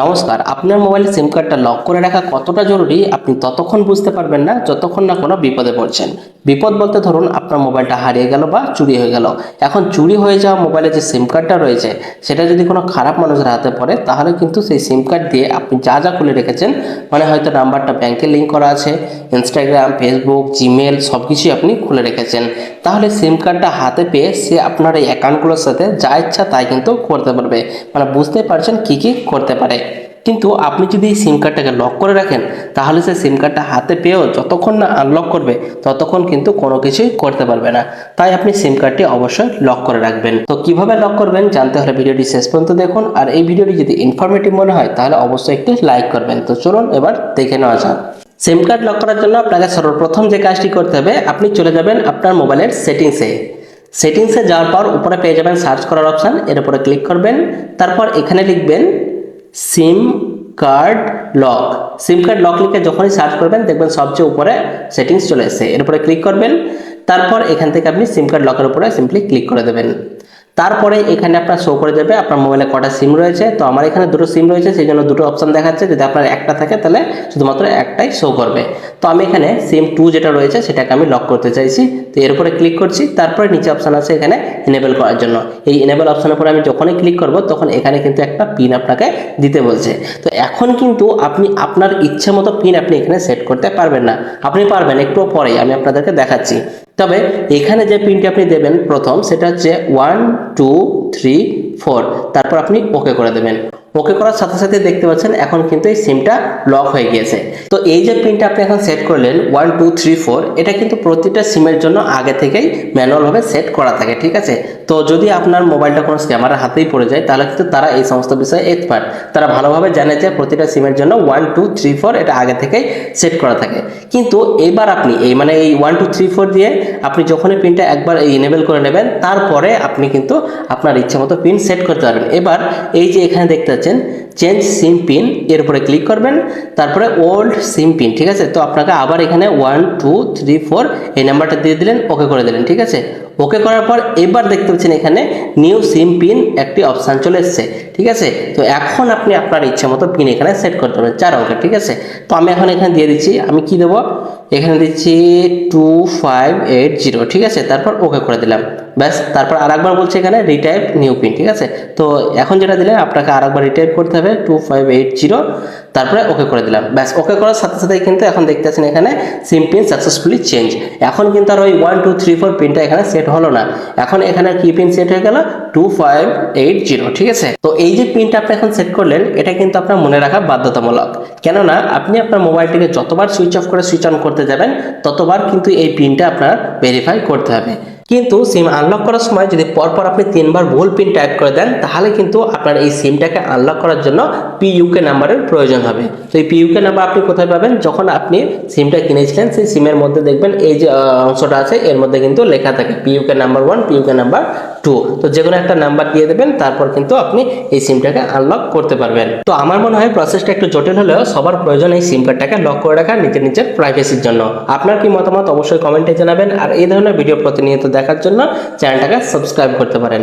নমস্কার, আপনার মোবাইলে সিম কার্ডটা লক করে রাখা কতটা জরুরি আপনি ততক্ষণ বুঝতে পারবেন না, যতক্ষণ না কোনো বিপদে পড়ছেন। বিপদ বলতে ধরুন আপনার মোবাইলটা হারিয়ে গেল বা চুরি হয়ে গেল। এখন চুরি হয়ে যাওয়া মোবাইলে যে সিম কার্ডটা রয়েছে, সেটা যদি কোনো খারাপ মানুষের হাতে পড়ে, তাহলে কিন্তু সেই সিম কার্ড দিয়ে আপনি যা যা খুলে রেখেছেন মানে হয়তো নাম্বারটা ব্যাংকে লিঙ্ক করা আছে ইনস্টাগ্রাম ফেসবুক জিমেল সব কিছুই আপনি খুলে রেখেছেন। তাহলে সিম কার্ডটা হাতে পেয়ে সে আপনার এই অ্যাকাউন্টগুলোর সাথে যা ইচ্ছা তাই কিন্তু করতে পারবে। মানে বুঝতে পারছেন কি কি করতে পারে। কিন্তু আপনি যদি এই সিম কার্ডটাকে লক করে রাখেন, তাহলে সে সিম কার্ডটা হাতে পেয়েও যতক্ষণ না আনলক করবে, ততক্ষণ কিন্তু কোনো কিছুই করতে পারবে না। তাই আপনি সিম কার্ডটি অবশ্যই লক করে রাখবেন। তো কীভাবে লক করবেন, জানতে হলে ভিডিওটি শেষ পর্যন্ত দেখুন। আর এই ভিডিওটি যদি ইনফরমেটিভ মনে হয়, তাহলে অবশ্যই একটি লাইক করবেন। তো চলুন এবার দেখে নেওয়া যাক। সিম কার্ড লক করার জন্য আপনাকে সর্বপ্রথম যে কাজটি করতে হবে, আপনি চলে যাবেন আপনার মোবাইলের সেটিংসে সেটিংসে যাওয়ার পর উপরে পেয়ে যাবেন সার্চ করার অপশান এর উপরে ক্লিক করবেন। তারপর এখানে লিখবেন SIM card lock. SIM card lock লিখে যখনই সার্চ করবেন, দেখবেন সবচেয়ে উপরে সেটিংস চলে এসেছে। এর উপরে ক্লিক করবেন, তারপর এখান থেকে আপনি সিম কার্ড লকের উপরে সিম্পলি ক্লিক করে দেবেন। তারপরে এখানে আপনার শো করে দেবে, আপনার মোবাইলে কটা সিম রয়েছে। তো আমার এখানে দুটো সিম রয়েছে, সেই জন্য দুটো অপশান দেখাচ্ছে। যদি আপনার একটা থাকে, তাহলে শুধুমাত্র একটাই শো করবে। তো আমি এখানে সিম টু যেটা রয়েছে, সেটাকে আমি লক করতে চাইছি। তো এর উপরে ক্লিক করছি, তারপরে নিচে অপশান আছে এখানে এনেবেল করার জন্য। এই এনেবল অপশনের উপরে আমি যখনই ক্লিক করব, তখন এখানে কিন্তু একটা পিন আপনাকে দিতে বলছে। তো এখন কিন্তু আপনি, আপনার ইচ্ছে মতো পিন আপনি এখানে সেট করতে পারবেন না। আপনি পারবেন, একটু পরেই আমি আপনাদেরকে দেখাচ্ছি। তবে এখানে যে পিনটি আপনি দেবেন প্রথম, সেটা হচ্ছে ওয়ান টু থ্রি ফোর তারপর আপনি ওকে করে দেবেন। ওকে করার সাথে সাথে দেখতে পাচ্ছেন এখন কিন্তু এই সিমটা লক হয়ে গিয়েছে। তো এই যে পিনটা আপনি এখন সেট করলেন ওয়ান টু থ্রি ফোর এটা কিন্তু প্রতিটা সিমের জন্য আগে থেকেই ম্যানুয়ালভাবে সেট করা থাকে, ঠিক আছে? তো যদি আপনার মোবাইলটা কোনো স্ক্যামারের হাতেই পড়ে যায়, তাহলে কিন্তু তারা এই সমস্ত বিষয়ে এক্সপার্ট তারা ভালোভাবে জানে যে প্রতিটা সিমের জন্য ওয়ান টু থ্রি ফোর এটা আগে থেকেই সেট করা থাকে। কিন্তু এবার আপনি এই মানে এই ওয়ান টু থ্রি ফোর দিয়ে আপনি যখনই পিনটা একবার এই এনেবল করে নেবেন, তারপরে আপনি কিন্তু আপনার ইচ্ছে মতো পিন সেট করতে পারবেন। এবার এই যে এখানে দেখতে পাচ্ছেন চেঞ্জ সিম পিন এর উপরে ক্লিক করবেন, তারপরে ওল্ড সিম পিন ঠিক আছে? তো আপনাকে আবার এখানে ওয়ান টু থ্রি ফোর এই নাম্বারটা দিয়ে দিলেন ওকে করে দিলেন, ঠিক আছে? ওকে করার পর এবার দেখতে পাচ্ছেন এখানে নিউ সিম পিন একটি অপশান চলে এসেছে, ঠিক আছে? তো এখন আপনি আপনার ইচ্ছে মতো পিন এখানে সেট করতে পারবেন চার অঙ্কের ঠিক আছে? তো আমি এখন এখানে দিয়ে দিচ্ছি, আমি কি দেবো? এখানে দিচ্ছি টু ফাইভ এইট জিরো ঠিক আছে? তারপর ওকে করে দিলাম, ব্যাস, তারপর আরেকবার বলছে এখানে রিটাইপ নিউ পিন ঠিক আছে? তো এখন যেটা দিলেন, আপনাকে আরেকবার রিটাইপ করতে হবে টু ফাইভ এইট জিরো তারপরে ওকে করে দিলাম। ব্যাস ওকে করার সাথে সাথে কিন্তু এখন দেখতে পাচ্ছেন এখানে সিম পিন সাকসেসফুলি চেঞ্জ এখন কিন্তু আর ওই ওয়ান টু থ্রি ফোর পিনটা এখানে সেট হলো না। এখন এখানে কি পিন সেট হয়ে গেল? টু ফাইভ এইট জিরো ঠিক আছে? তো এই যে পিনটা আপনি এখন সেট করলেন, এটা কিন্তু আপনার মনে রাখা বাধ্যতামূলক। কেননা আপনি আপনার মোবাইলটিকে যতবার সুইচ অফ করে সুইচ অন করতে যাবেন, ততবার কিন্তু এই পিনটা আপনার ভেরিফাই করতে হবে। কিন্তু সিম আনলক করার সময় যদি পরপর আপনি তিনবার ভুল পিন টাইপ করে দেন, তাহলে কিন্তু আপনার এই সিমটাকে আনলক করার জন্য পিইউকে নাম্বারের প্রয়োজন হবে। তো এই পিইউকে নাম্বার আপনি কোথায় পাবেন? যখন আপনি সিমটা কিনেছিলেন, সেই সিমের মধ্যে দেখবেন এই যে অংশটা আছে, এর মধ্যে কিন্তু লেখা থাকে PUK number one PUK number two তো যে কোনো একটা নাম্বার দিয়ে দেবেন, তারপর কিন্তু আপনি এই সিমটাকে আনলক করতে পারবেন। তো আমার মনে হয় প্রসেসটা একটু জটিল হলেও সবার প্রয়োজন এই সিম কার্ডটাকে লক করে রাখা নিজের নিজের প্রাইভেসির জন্য। আপনার কি মতামত অবশ্যই কমেন্টে জানাবেন। আর এই ধরনের ভিডিও প্রতিনিয়ত দেখার জন্য চ্যানেলটাকে সাবস্ক্রাইব করতে পারেন।